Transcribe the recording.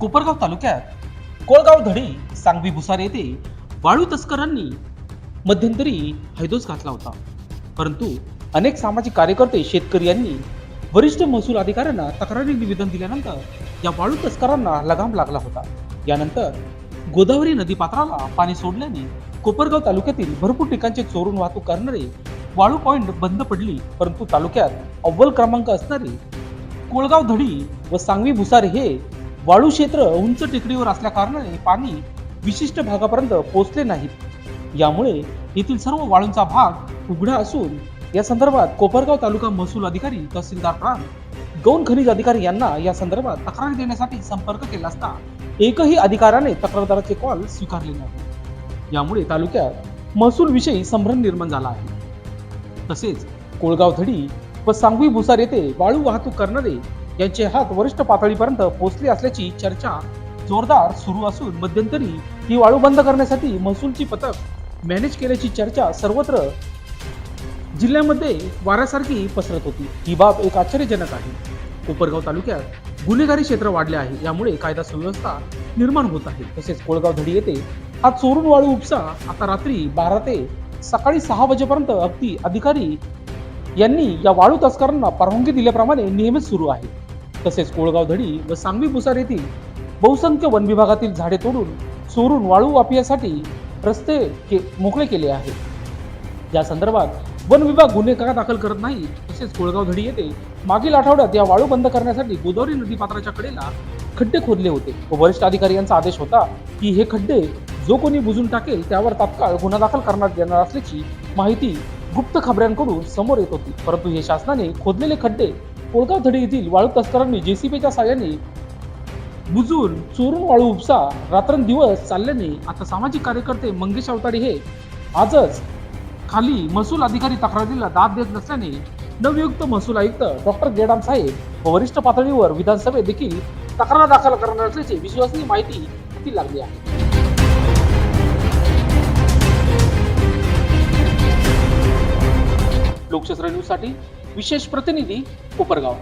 कोपरगाव तालुक्यात कोळगाव धडी सांगवी भुसार येथे वाळू तस्करांनी मध्यंतरी हैदोस घातला होता. परंतु अनेक सामाजिक कार्यकर्ते शेतकरी यांनी वरिष्ठ महसूल अधिकाऱ्यांना तक्रारी निवेदन दिल्यानंतर या वाळू तस्करांना लगाम लागला होता. यानंतर गोदावरी नदीपात्राला पाणी सोडल्याने कोपरगाव तालुक्यातील भरपूर ठिकाणचे चोरून वाहतूक करणारे वाळू पॉइंट बंद पडली. परंतु तालुक्यात अव्वल क्रमांक असणारे कोळगाव धडी व सांगवी भुसार हे वाळू क्षेत्र उंच टेकडीवर असल्या कारणाने पाणी विशिष्ट भागापर्यंत पोहोचले नाहीत. यामुळे येथील सर्व वाळूंचा भाग उघडा असून या संदर्भात कोपरगाव तालुका महसूल अधिकारी तहसीलदार प्रांत गौण खनिज अधिकारी यांना या संदर्भात तक्रार देण्यासाठी संपर्क केला असता एकही अधिकाऱ्याने तक्रारदाराचे कॉल स्वीकारले नाही यामुळे तालुक्यात महसूल विषयी संभ्रम निर्माण झाला आहे. तसेच कोळगाव धडी व सांगवी भुसार येथे वाळू वाहतूक करणारे यांचे हात वरिष्ठ पातळीपर्यंत पोहोचले असल्याची चर्चा जोरदार सुरू असून मध्यंतरी ही वाळू बंद करण्यासाठी महसूलची पथक मॅनेज केल्याची चर्चा सर्वत्र जिल्ह्यामध्ये वाऱ्यासारखी पसरत होती. ही बाब एक आश्चर्यजनक आहे. कोपरगाव तालुक्यात गुन्हेगारी क्षेत्र वाढले आहे. यामुळे कायदा सुव्यवस्था निर्माण होत आहे. तसेच कोळगाव धडी येथे हा चोरून वाळू उपसा आता रात्री बारा ते सकाळी सहा वाजेपर्यंत अगदी अधिकारी यांनी या वाळू तस्करांना परवानगी दिल्याप्रमाणे नियमित सुरू आहे. तसेच कोळगाव धडी व सांगवी भुसार येथील बहुसंख्य वन विभागातील झाडे तोडून चोरून वाळू वापियासाठी रस्ते के- मोकळे केले आहेत. या संदर्भात वन विभाग गुन्हे का दाखल करत नाही तसेच कोळगाव धडी येथे मागील आठवड्यात या वाळू बंद करण्यासाठी गोदावरी नदीपात्राच्या कडेला खड्डे खोदले होते. व वरिष्ठ अधिकारी यांचा आदेश होता की हे खड्डे जो कोणी बुजून टाकेल त्यावर तात्काळ गुन्हा दाखल करण्यात येणार असल्याची माहिती गुप्त खबऱ्यांकडून समोर येत होती. परंतु हे शासनाने खोदलेले खड्डे कोळगाव धडी येथील वाळू तस्करांनी जेसीबीच्या साहाय्याने बुजून चोरून वाळू उपसा रात्रंदिवस चालल्याने आता सामाजिक कार्यकर्ते मंगेश अवतारे हे आजच खाली महसूल अधिकारी तक्रारीला दाद देत नसल्याने नवनियुक्त महसूल आयुक्त डॉक्टर गेडाम साहेब व वरिष्ठ पातळीवर विधानसभेत देखील तक्रार दाखल करणार असल्याची विश्वसनीय माहिती ती लागली आहे. लोकशास्त्र न्यूजसाठी विशेष प्रतिनिधी कोपरगाव.